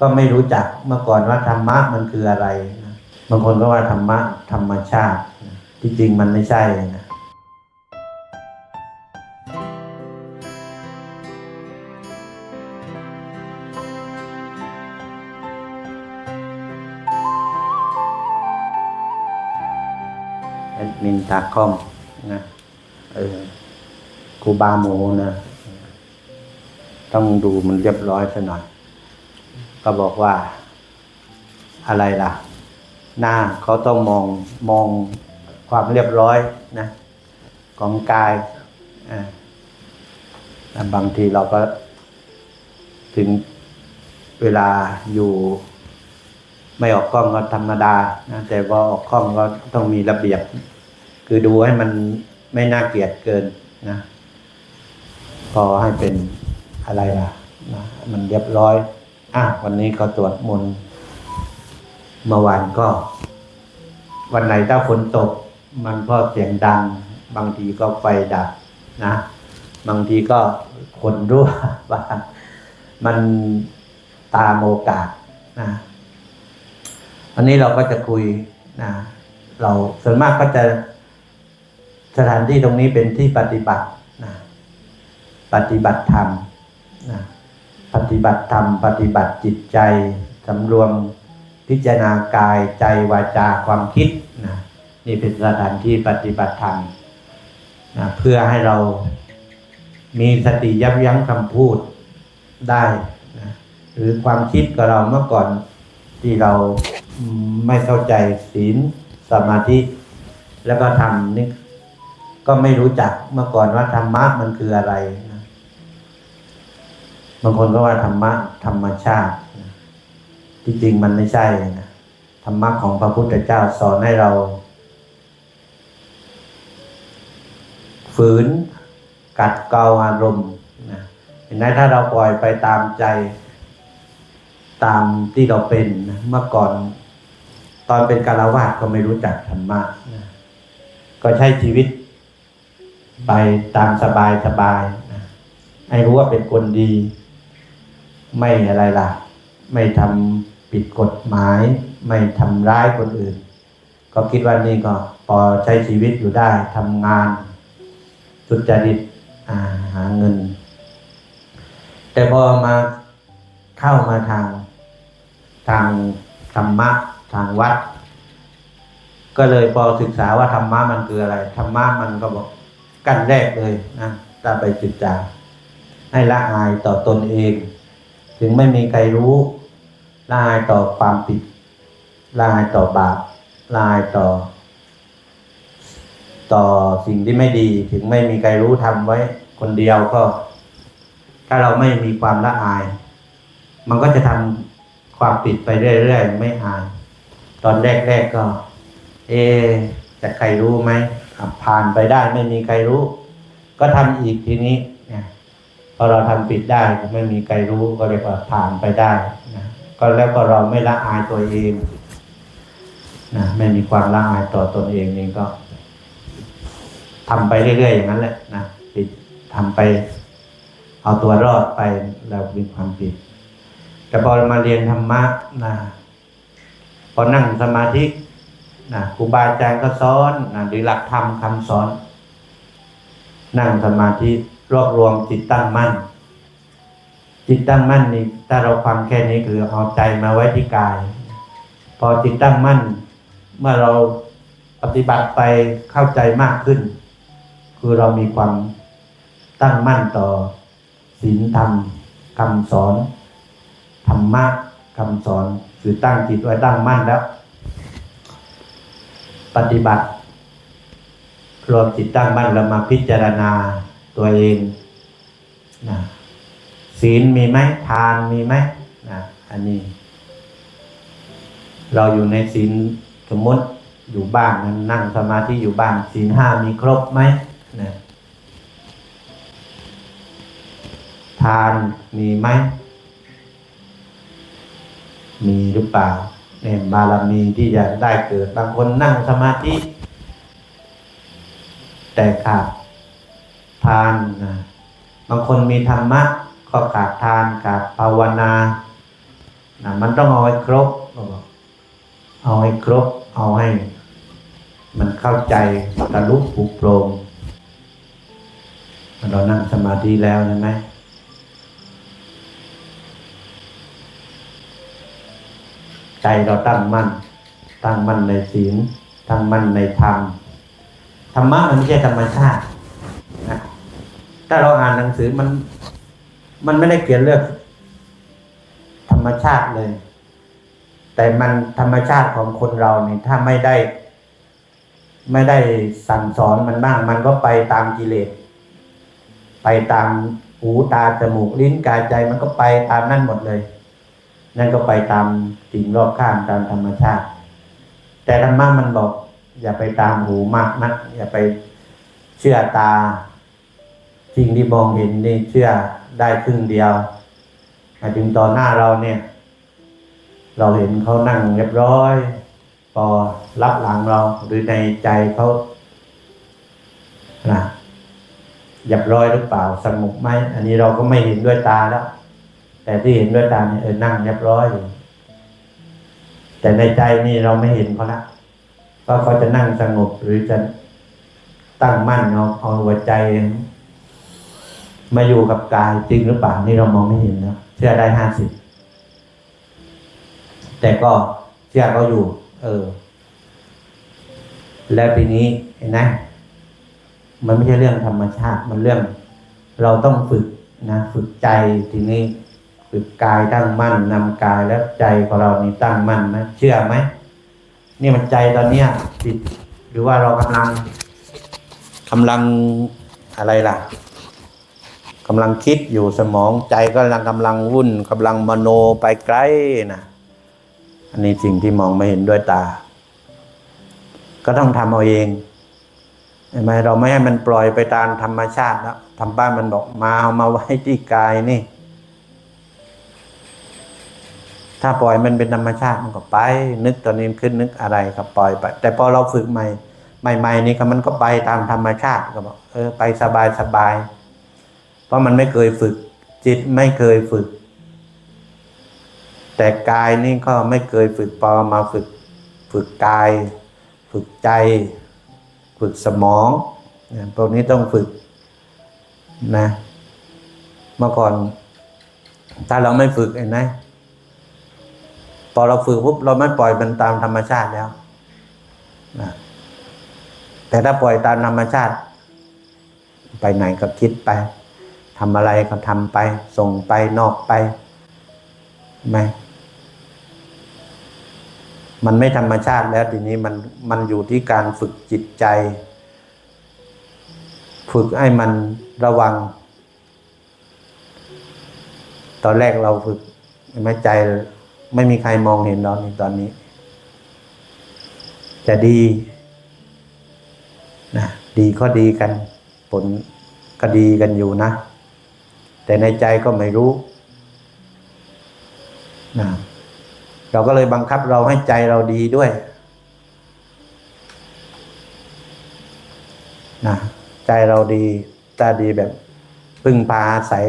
ก็ไม่รู้จักเมื่อก่อนว่าธรรมะมันคืออะไรนะบางคนก็ว่าธรรมะธรรมชาตินะที่จริงมันไม่ใช่นะแอดมินตาคอมนะเออครูบาโมนะ ต้องดูมันเรียบร้อยซะหน่อย ก็บอกว่า อะไรล่ะ หน้าเขาต้องมองมองความเรียบร้อยนะของกายบางทีเราก็ ถึงเวลาอยู่ไม่ออกกล้องก็ธรรมดานะแต่ว่าออกกล้องก็ต้องมีระเบียบ คือดูให้มันไม่น่าเกลียดเกินนะพอให้เป็นอะไรล่ะนะมันเรียบร้อย อะวันนี้ก็ตรวจมนต์เมื่อวานก็ วันไหนถ้าฝนตก มันก็เสียงดัง บางทีก็ไฟดับนะ บางทีก็คนรั่วบ้ามันตามโอกาสนะวันนี้เราก็จะคุยนะเราส่วนมากก็จะสถานที่ตรงนี้เป็นที่ปฏิบัตินะปฏิบัติธรรมนะ ปฏิบัติธรรม ปฏิบัติจิตใจสำรวมพิจารณากายใจวาจาความคิดนะนี่เป็นสถานที่ปฏิบัติธรรมนะเพื่อให้เรามีสติยับยั้งคำพูดได้นะหรือความคิดกับเราเมื่อก่อนที่เราไม่เข้าใจศีลสมาธิ แล้วก็ทำนี่ก็ไม่รู้จักเมื่อก่อนว่าธรรมะมันคืออะไรน บางคนก็ว่าธรรมะธรรมชาติที่จริงมันไม่ใช่นะธรรมะของพระพุทธเจ้าสอนให้เรา ฝืนกัดเกาอารมณ์นะเห็นไหมถ้าเราปล่อยไปตามใจ ตามที่เราเป็นเมื่อก่อน ตอนเป็นกาลวาสก็ไม่รู้จักธรรมะนะก็ใช้ชีวิต ไปตามสบายสบายนะให้รู้ว่าเป็นคนดี ไม่อะไรล่ะ ไม่ทำผิดกฎหมาย ไม่ทำร้ายคนอื่น ก็คิดว่านี่ก็พอใช้ชีวิตอยู่ได้ทำงานสุจริตาหาเงิน แต่พอมาเข้ามาทางทางธรรมะทางวัด ก็เลยพอศึกษาว่าธรรมะมันคืออะไรธรรมะมันก็บอกกันแรกเลยนะถ้าไปศึกษาให้ละอายต่อตนเอง ถึงไม่มีใครรู้ลายต่อความผิดลายต่อบาปลายต่อ ต่อสิ่งที่ไม่ดี ถึงไม่มีใครรู้ทำไว้ คนเดียวก็ ถ้าเราไม่มีความละอาย มันก็จะทำความผิดไปเรื่อยๆไม่อาย ตอนแรกๆก็ เอจะใครรู้ไหมผ่านไปได้ไม่มีใครรู้ ก็ทำอีกทีนี้เนี่ย พอเราทำผิดได้ก็ไม่มีใครรู้ก็เรียกว่าผ่านไปได้นะก็แล้วก็เราไม่ละอายตัวเองนะไม่มีความละอายต่อตนเองนี่ก็ทำไปเรื่อยๆอย่างนั้นแหละนะผิดทำไป เอาตัวรอดไปเรามีความผิด แต่พอมาเรียนธรรมะนะพอนั่งสมาธินะครูบาอาจารย์ก็สอนนะหรือหลักธรรมคำสอน นั่งสมาธิ รวบรวมจิตตั้งมั่น จิตตั้งมั่นนี่ถ้าเราฟังแค่นี้คือเอาใจมาไว้ที่กาย พอจิตตั้งมั่น เมื่อเราปฏิบัติไปเข้าใจมากขึ้น คือเรามีความตั้งมั่นต่อศีลธรรมคำสอนธรรมะคำสอนคือตั้งจิตไว้ตั้งมั่นแล้ว ปฏิบัติรวมจิตตั้งมั่นแล้วมาพิจารณา ตัวเองนะศีลมีไหมทานมีไหมนะอันนี้ เราอยู่ในศีลสมมติอยู่บ้านนั้นนั่งสมาธิอยู่บ้านศีลห้ามีครบไหมนะทานมีไหม มีหรือเปล่าเนี่ยบารมีที่จะได้เกิด บางคนนั่งสมาธิ แต่ขาดานนะบางคนมีธรรมะก็ขาดทานขาดภาวนานะมันต้องเอาให้ครบเอาให้ครบ เอาให้ มันเข้าใจทะลุปลุกโปรงเรานั่งสมาธิแล้วใช่ไหมใจเราตั้งมั่น ตั้งมั่นในศีล ตั้งมั่นในธรรม ธรรมะมันไม่ใช่ธรรมชาติ ถ้าเราอ่านหนังสือมัน มันไม่ได้เขียนเรื่องธรรมชาติเลย แต่มันธรรมชาติของคนเราเนี่ยถ้าไม่ได้ ไม่ได้สั่งสอนมันบ้าง มันก็ไปตามกิเลส ไปตามหูตาจมูกลิ้นกายใจมันก็ไปตามนั่นหมดเลย นั่นก็ไปตามสิ่งรอบข้างตามธรรมชาติ แต่ธรรมะมันบอก อย่าไปตามหูมากนัก อย่าไปเชื่อตา สิ่งที่มองเห็นนี่เชื่อได้ครึ่งเดียวมาถึงตอนหน้าเราเนี่ย เราเห็นเขานั่งเรียบร้อย พอรับหลังเราหรือในใจเขานะเรียบร้อยหรือเปล่าสงบไหมอันนี้เราก็ไม่เห็นด้วยตาแล้ว แต่ที่เห็นด้วยตาเนี่ยเออนั่งเรียบร้อยอยู่แต่ในใจนี่เราไม่เห็นเขาละว่าเขาจะนั่งสงบหรือจะตั้งมั่นเอาเอาหัวใจ มาอยู่กับกายจริงหรือเปล่านี่เรามองไม่เห็นนะเชื่อได้ห้าสิบแต่ก็เชื่อเขาอยู่ เออ แล้วทีนี้เห็นไหมมันไม่ใช่เรื่องธรรมชาติ มันเรื่อง เราต้องฝึกนะฝึกใจทีนี้ฝึกกายตั้งมั่นนำกายและใจของเรานี่ตั้งมั่นไหมเชื่อไหมนี่มันใจตอนเนี้ยติดหรือว่าเรากำลังกำลังอะไรล่ะ กำลังคิดอยู่สมองใจก็กำลังกำลังวุ่นกำลังมโนไปไกลนะอันนี้สิ่งที่มองไม่เห็นด้วยตา ก็ต้องทำเอาเองเห็นไหมเราไม่ให้มันปล่อยไปตามธรรมชาติแล้วทำบ้านมันบอกมาเอามาไว้ที่กายนี่ ถ้าปล่อยมันเป็นธรรมชาติมันก็ไป นึกตอนนี้ขึ้นนึกอะไรก็ปล่อยไป แต่พอเราฝึกใหม่ ใหม่ ๆ นี่ก็มันก็ไปตามธรรมชาติก็บอกเออไปสบายสบาย เพราะมันไม่เคยฝึก จิตไม่เคยฝึก แต่กายนี่ก็ไม่เคยฝึกพอมาฝึก ฝึกกาย ฝึกใจ ฝึกสมองพวกนี้ต้องฝึกนะเมื่อก่อน ถ้าเราไม่ฝึกเห็นไหมพอเราฝึกปุ๊บเราไม่ปล่อยมันตามธรรมชาติแล้วนะแต่ถ้าปล่อยตามธรรมชาติ ไปไหนก็คิดไป ทำอะไรก็ทำไป ส่งไปนอกไปไหมมันไม่ธรรมชาติแล้วทีนี้มันมันอยู่ที่การฝึกจิตใจ ฝึกให้มันระวัง ตอนแรกเราฝึกไม่ใจไม่มีใครมองเห็นเราในตอนนี้ จะดีนะดีก็ดีกัน ผลก็ดีกันอยู่นะ แต่ในใจก็ไม่รู้นะเราก็เลยบังคับเราให้ใจเราดีด้วยนะใจเราดีตาดีแบบพึ่งพาอาศัย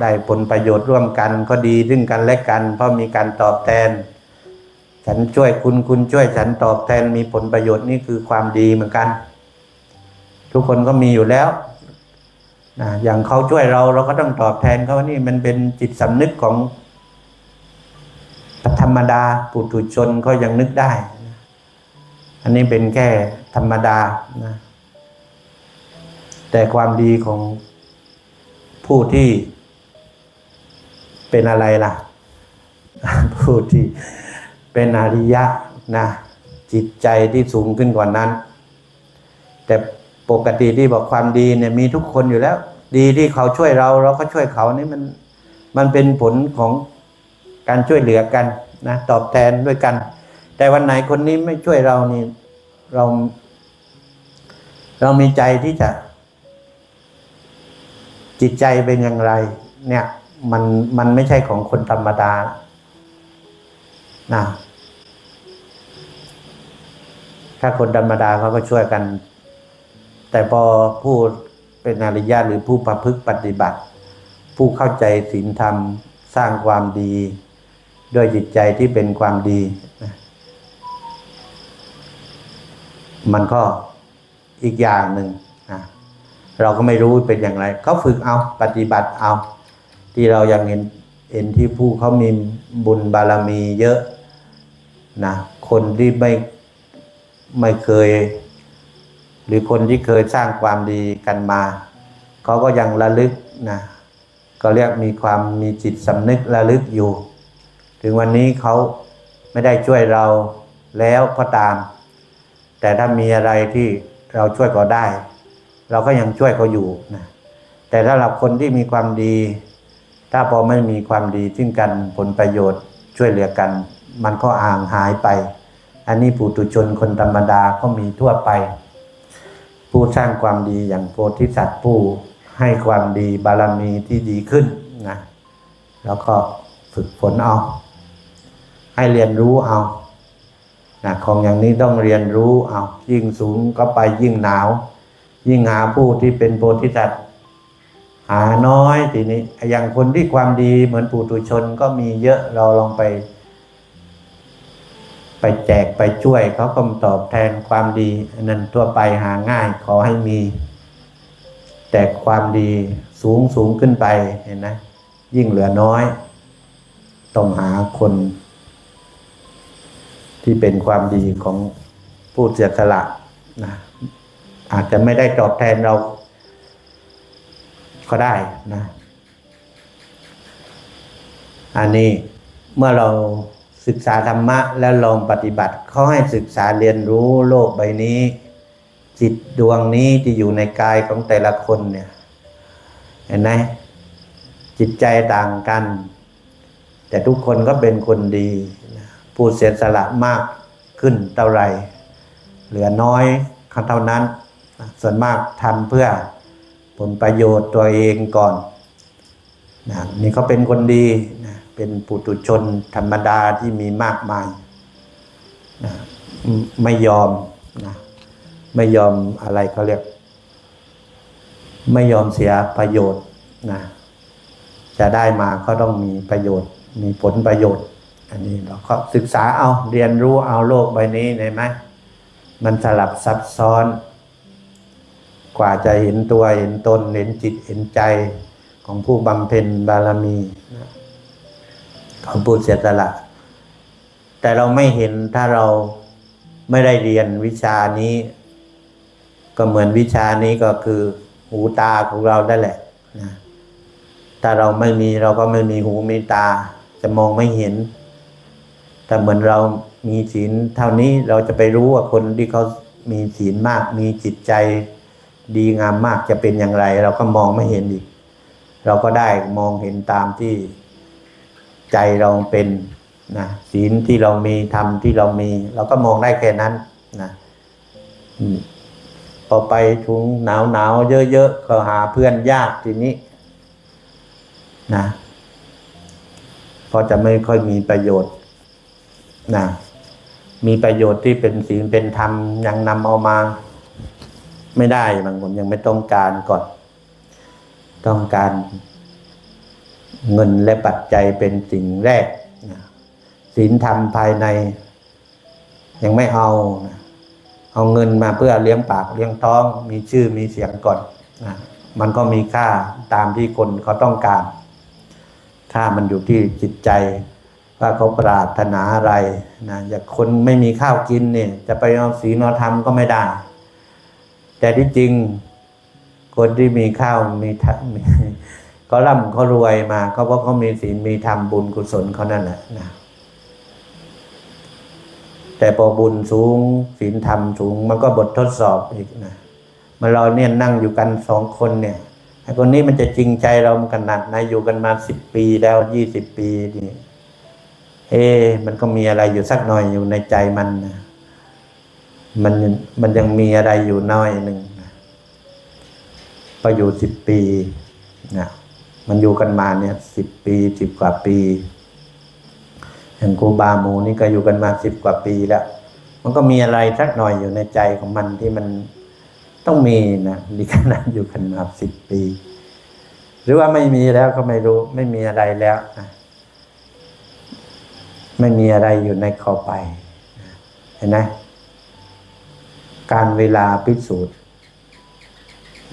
ได้ผลประโยชน์ร่วมกันก็ดีซึ่งกันและกัน เพราะมีการตอบแทน ฉันช่วยคุณคุณช่วยฉันตอบแทนมีผลประโยชน์นี่คือความดีเหมือนกัน ทุกคนก็มีอยู่แล้ว นะอย่างเขาช่วยเราเราก็ต้องตอบแทนเขานี่มันเป็นจิตสำนึกของธรรมดาปุถุชนก็ยังนึกได้ อันนี้เป็นแค่ธรรมดานะแต่ความดีของผู้ที่เป็นอะไรล่ะ ผู้ที่เป็นอริยะนะจิตใจที่สูงขึ้นกว่านั้น แต่ ปกติที่บอกความดีเนี่ยมีทุกคนอยู่แล้ว ดีที่เขาช่วยเรา เราก็ช่วยเขานี่มันมันเป็นผลของการช่วยเหลือกันนะตอบแทนด้วยกัน แต่วันไหนคนนี้ไม่ช่วยเรานี่เรา เรามีใจที่จะ จิตใจเป็นอย่างไร เนี่ย มันมันไม่ใช่ของคนธรรมดานะถ้าคนธรรมดาเขาก็ช่วยกัน แต่พอผู้เป็นอริยะหรือผู้ประพฤติปฏิบัติ ผู้เข้าใจศีลธรรมสร้างความดีด้วยจิตใจที่เป็นความดี มันก็อีกอย่างหนึ่งนะเราก็ไม่รู้เป็นอย่างไรเขาฝึกเอาปฏิบัติเอา ที่เรายังเห็นเห็นที่ผู้เขามีบุญบารมีเยอะนะคนที่ไม่ไม่เคย หรือคนที่เคยสร้างความดีกันมาเขาก็ยังระลึกนะก็เรียกมีความมีจิตสำนึกระลึกอยู่ ถึงวันนี้เขาไม่ได้ช่วยเราแล้วก็ตาม แต่ถ้ามีอะไรที่เราช่วยเขาได้ เราก็ยังช่วยเขาอยู่นะแต่ถ้าเราคนที่มีความดี ถ้าพอไม่มีความดีซึ่งกันผลประโยชน์ช่วยเหลือกัน มันก็อ่างหายไป อันนี้ปุถุชนคนธรรมดาก็มีทั่วไป ผู้สร้างความดีอย่างโพธิสัตว์ผู้ให้ความดีบารมีที่ดีขึ้นนะแล้วก็ฝึกฝนเอา ให้เรียนรู้เอานะของอย่างนี้ต้องเรียนรู้เอายิ่งสูงก็ไปยิ่งหนาว ยิ่งหาผู้ที่เป็นโพธิสัตว์หาน้อยทีนี้อย่างคนที่ความดีเหมือนปุถุชนก็มีเยอะเราลองไปไป แจกไปช่วยเขาก็ตอบแทนความดีนนั้นทั่วไปหาง่ายขอให้มี แต่ความดีสูงสูงขึ้นไปเห็นไหมยิ่งเหลือน้อย ต้องหาคน ที่เป็นความดีของผู้เสียสละนะอาจจะไม่ได้ตอบแทนเรา ก็ได้นะ อันนี้เมื่อเรา ศึกษาธรรมะแล้วลองปฏิบัติเขาให้ศึกษาเรียนรู้โลกใบนี้ จิตดวงนี้ที่อยู่ในกายของแต่ละคนเนี่ยเห็นไหมจิตใจต่างกัน แต่ทุกคนก็เป็นคนดีผู้เสียสละมากขึ้นเท่าไหร่เหลือน้อยเท่านั้น ส่วนมากทำเพื่อผลประโยชน์ตัวเองก่อนนะนี่เขาเป็นคนดีนะ เป็นปุถุชนธรรมดาที่มีมากมายนะไม่ยอมนะไม่ยอมอะไรเขาเรียก ไม่ยอมเสียประโยชน์นะจะได้มาก็ต้องมีประโยชน์ มีผลประโยชน์ อันนี้เราก็ศึกษาเอาเรียนรู้เอาโลกใบนี้เห็นไหมมันสลับซับซ้อน กว่าจะเห็นตัวเห็นตนเห็นจิตเห็นใจของผู้บำเพ็ญบารมีนะ ผู้เสียสละ แต่เราไม่เห็นถ้าเราไม่ได้เรียนวิชานี้ ก็เหมือนวิชานี้ก็คือ หูตาของเราได้แหละนะถ้าเราไม่มีเราก็ไม่มีหูมีตา จะมองไม่เห็น แต่เหมือนเรามีศีลเท่านี้เราจะไปรู้ว่าคนที่เขามีศีลมาก มีจิตใจดีงามมากจะเป็นอย่างไร เราก็มองไม่เห็นอีก เราก็ได้มองเห็นตามที่ ใจเราเป็นนะศีลที่เรามีธรรมที่เรามี เราก็มองได้แค่นั้นนะพอไปถุงหนาวหนาวๆเยอะๆก็หาเพื่อนยากทีนี้นะเพราะจะไม่ค่อยมีประโยชน์นะมีประโยชน์ที่เป็นศีลเป็นธรรมยังนำเอามา ไม่ได้บางคนยังไม่ต้องการก่อน ต้องการ เงินและปัจจัยเป็นสิ่งแรกนะศีลธรรมภายใน ยังไม่เอานะเอาเงินมาเพื่อเลี้ยงปากเลี้ยงท้อง มีชื่อมีเสียงก่อนนะมันก็มีค่าตามที่คนเขาต้องการ ค่ามันอยู่ที่จิตใจ ว่าเขาปรารถนาอะไรนะอย่างคนไม่มีข้าวกินเนี่ย จะไปเอาศีลเอธรรมก็ไม่ได้ แต่ที่จริงคนที่มีข้าวมีมี เขาร่ำเขารวยมาเขาเพราะเขามีศีลมีธรรมบุญกุศลเขานั่นแหละนะแต่พอบุญสูงศีลธรรมสูง มันก็บททดสอบอีกนะมื่อเราเนี่ยนั่งอยู่กันสองคนเนี่ยไอ้คนนี้มันจะจริงใจเราขนาดไหนอยู่กันมาสิบปีแล้วยี่สิบปีนี่เอ๊ะมันก็มีอะไรอยู่สักหน่อยอยู่ในใจมันนะมันมันยังมีอะไรอยู่น้อยหนึ่งนะพออยู่สิบปีนะ มันอยู่กันมาเนี่ยสิบปีสิบกว่าปี อย่างครูบาหมูนี่ก็อยู่กันมาสิบกว่าปีแล้ว มันก็มีอะไรสักหน่อยอยู่ในใจของมันที่มันต้องมีนะดีขนาดอยู่กันมาสิบปี หรือว่าไม่มีแล้วก็ไม่รู้ไม่มีอะไรแล้วนะไม่มีอะไรอยู่ในเข้าไป เห็นไหมการเวลาพิสูจน์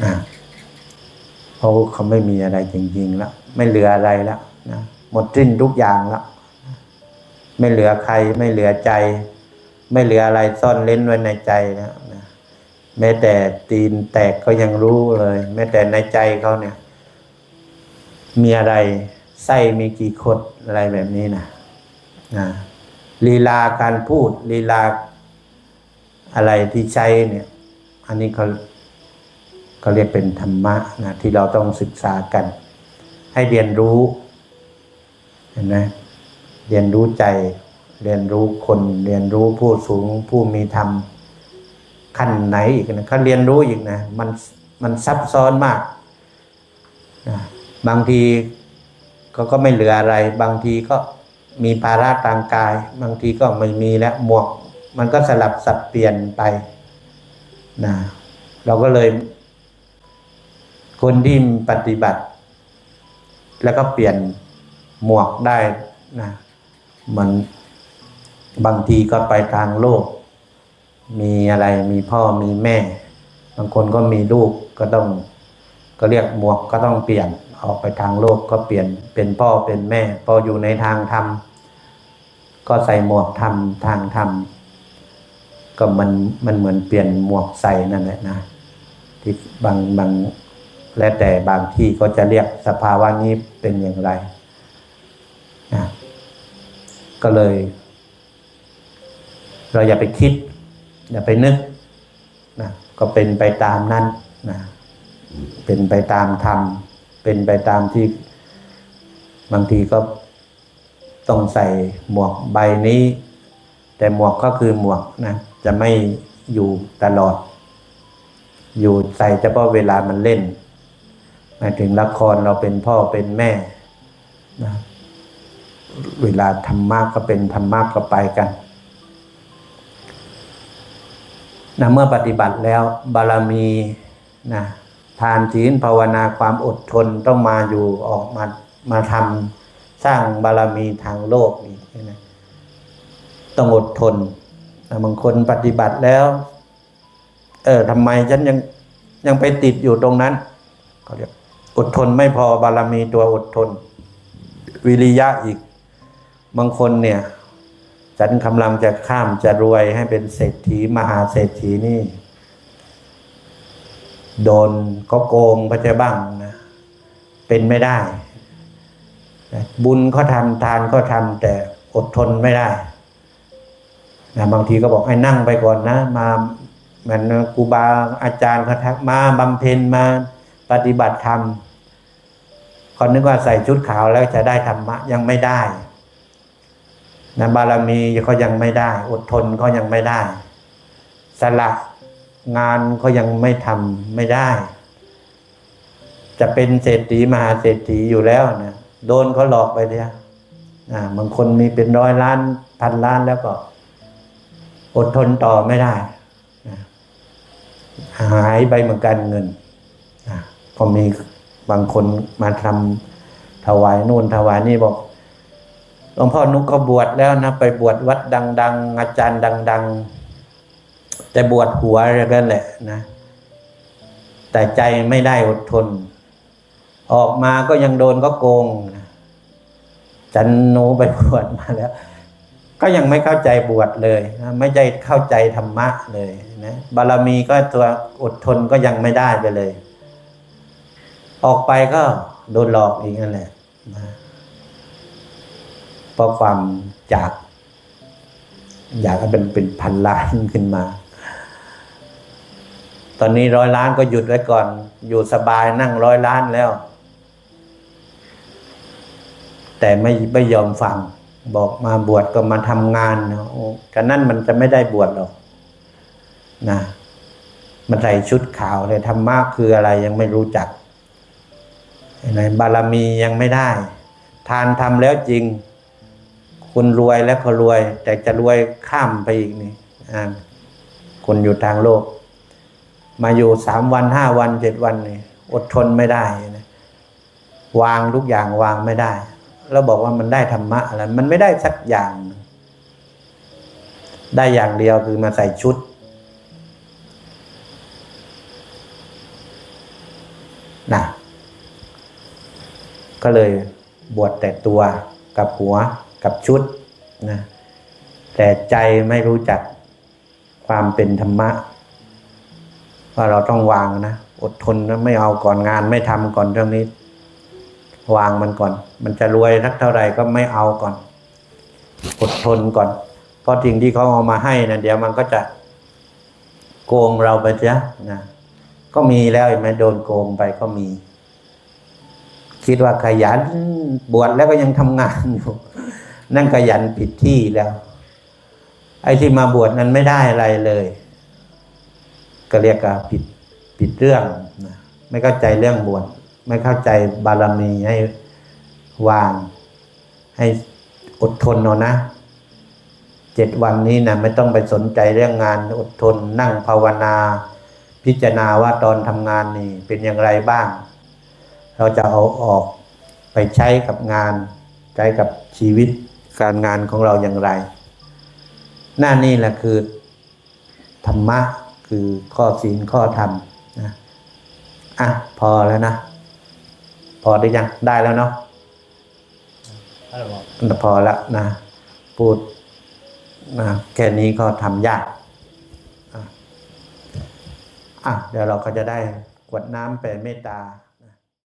นะ เพราะเขาไม่มีอะไรจริงๆแล้วไม่เหลืออะไรแล้วนะหมดสิ้นทุกอย่างแล้วไม่เหลือใครไม่เหลือใจ ไม่เหลืออะไรซ่อนเล้นไว้ในใจแล้วนะแม้แต่ตีนแตกก็ยังรู้เลย แม้แต่ในใจเขาเนี่ย มีอะไรไส้มีกี่ขดอะไรแบบนี้นะนะลีลาการพูดลีลาอะไรที่ใช้เนี่ย อันนี้เขา เขาเรียกเป็นธรรมะนะที่เราต้องศึกษากัน ให้เรียนรู้เห็นไหมเรียนรู้ใจ เรียนรู้คน เรียนรู้ผู้สูงผู้มีธรรมขั้นไหนอีกนะเขาเรียนรู้อีกนะมันมันซับซ้อนมากนะบางทีก็ก็ไม่เหลืออะไร บางทีก็มีภาระทางกาย บางทีก็ไม่มีแล้วหมวก มันก็สลับสับเปลี่ยนไปนะเราก็เลย คนที่ปฏิบัติ แล้วก็เปลี่ยนหมวกได้นะมันบางทีก็ไปทางโลก มีอะไรมีพ่อมีแม่ บางคนก็มีลูกก็ต้อง ก็เรียกหมวกก็ต้องเปลี่ยนออกไปทางโลกก็เปลี่ยนเป็นพ่อเป็นแม่ พออยู่ในทางธรรมก็ใส่หมวกธรรมทางธรรมก็มันมันเหมือนเปลี่ยนหมวกใส่นั่นแหละนะที่บางบาง และแต่บางที่ก็จะเรียกสภาวะนี้เป็นอย่างไรนะก็เลย เราอย่าไปคิด อย่าไปนึกนะก็เป็นไปตามนั้นนะเป็นไปตามธรรม เป็นไปตามที่บางทีก็ต้องใส่หมวกใบนี้ แต่หมวกก็คือหมวกนะจะไม่อยู่ตลอด อยู่ใส่เฉพาะเวลามันเล่น ถึงละครเราเป็นพ่อเป็นแม่นะเวลาธรรมะกก็เป็นธรรมะกก็ไปกันนะเมื่อปฏิบัติแล้วบารมีนะทานศีลภาวนาความอดทนต้องมาอยู่ออกมามาทำสร้างบารมีทางโลกอีกนะต้องอดทนนะบางคนปฏิบัติแล้ว เออทำไมฉันยังยังไปติดอยู่ตรงนั้นเขาเรียก อดทนไม่พอบารมีตัวอดทน วิริยะอีก บางคนเนี่ยฉันกำลังจะข้ามจะรวยให้เป็นเศรษฐีมหาเศรษฐีนี่ โดนก็โกงพระเจ้าบ้างนะเป็นไม่ได้ บุญก็ทำทานก็ทำแต่อดทนไม่ได้นะบางทีก็บอกให้นั่งไปก่อนนะ มาเหมือนครูบาอาจารย์เขาทักมาบำเพ็ญมา ปฏิบัติธรรมคนนึกว่าใส่ชุดขาวแล้วจะได้ธรรมะยังไม่ได้นะบารมีเขายังไม่ได้ อดทนเขายังไม่ได้ สละงานเขายังไม่ทำไม่ได้ จะเป็นเศรษฐีมหาเศรษฐีอยู่แล้วนะโดนเขาหลอกไปเนี่ยบางคนมีเป็นร้อยล้านพันล้านแล้วก็ อดทนต่อไม่ได้หายไปเหมือนกันเงิน พอมีบางคนมาทำถวายนู่นถวายนี่บอกหลวงพ่อนุกก็บวชแล้วนะ ไปบวชวัดดัง ๆ อาจารย์ดัง ๆ แต่บวชหัวอะไรกันแหละนะ แต่ใจไม่ได้อดทน ออกมาก็ยังโดนก็โกงนะจันโนไปบวชมาแล้ว ก็ยังไม่เข้าใจบวชเลยนะไม่ใจเข้าใจธรรมะเลยนะบารมีก็ตัวอดทนก็ยังไม่ได้ไปเลย ออกไปก็โดนหลอกอีกนั่นแหละนะเพราะความอยาก อยากให้เป็นเป็นพันล้านขึ้นมา ตอนนี้ร้อยล้านก็หยุดไว้ก่อน อยู่สบายนั่งร้อยล้านแล้ว แต่ไม่ไม่ยอมฟัง บอกมาบวชก็มาทำงานนะโอ้กันนั่นมันจะไม่ได้บวชหรอก นะมันใส่ชุดขาวเลยธรรมะคืออะไรยังไม่รู้จัก ในบารมียังไม่ได้ ทานทำแล้วจริง คุณรวยแล้วก็รวย แต่จะรวยข้ามไปอีกนี่อ่าคนอยู่ทางโลก มาอยู่สามวันห้าวันเจ็ดวันนี่อดทนไม่ได้นะวางทุกอย่างวางไม่ได้ แล้วบอกว่ามันได้ธรรมะอะไรมันไม่ได้สักอย่าง ได้อย่างเดียวคือมาใส่ชุด ก็เลยบวชแต่ตัวกับหัวกับชุดนะแต่ใจไม่รู้จักความเป็นธรรมะ ว่าเราต้องวางนะอดทนนะไม่เอาก่อนงานไม่ทำก่อนเรื่องนี้ วางมันก่อน มันจะรวยสักเท่าไหร่ก็ไม่เอาก่อน อดทนก่อน เพราะสิ่งที่เขาเอามาให้นะเดี๋ยวมันก็จะโกงเราไปเสียนะก็มีแล้วเห็นไหมโดนโกงไปก็มี คิดว่าขยันบวชแล้วก็ยังทำงานอยู่ นั่นขยันผิดที่แล้ว ไอ้ที่มาบวชนั้นไม่ได้อะไรเลย ก็เรียกว่าผิดผิดเรื่องนะไม่เข้าใจเรื่องบวชไม่เข้าใจบารมีให้วาง ให้อดทนเอานะเจ็ดวันนี้นะไม่ต้องไปสนใจเรื่องงานอดทนนั่งภาวนา พิจารณาว่าตอนทำงานนี่เป็นอย่างไรบ้าง เราจะเอาออกไปใช้กับงาน ใช้กับชีวิตการงานของเราอย่างไร หน้านี่แหละคือ ธรรมะคือข้อศีลข้อธรรมนะอะพอแล้วนะ พอได้ยังได้แล้วเนาะพอแล้วนะพูดนะแค่นี้ก็ทำยากอะอะเดี๋ยวเราก็จะได้กวดน้ำแผ่เมตตา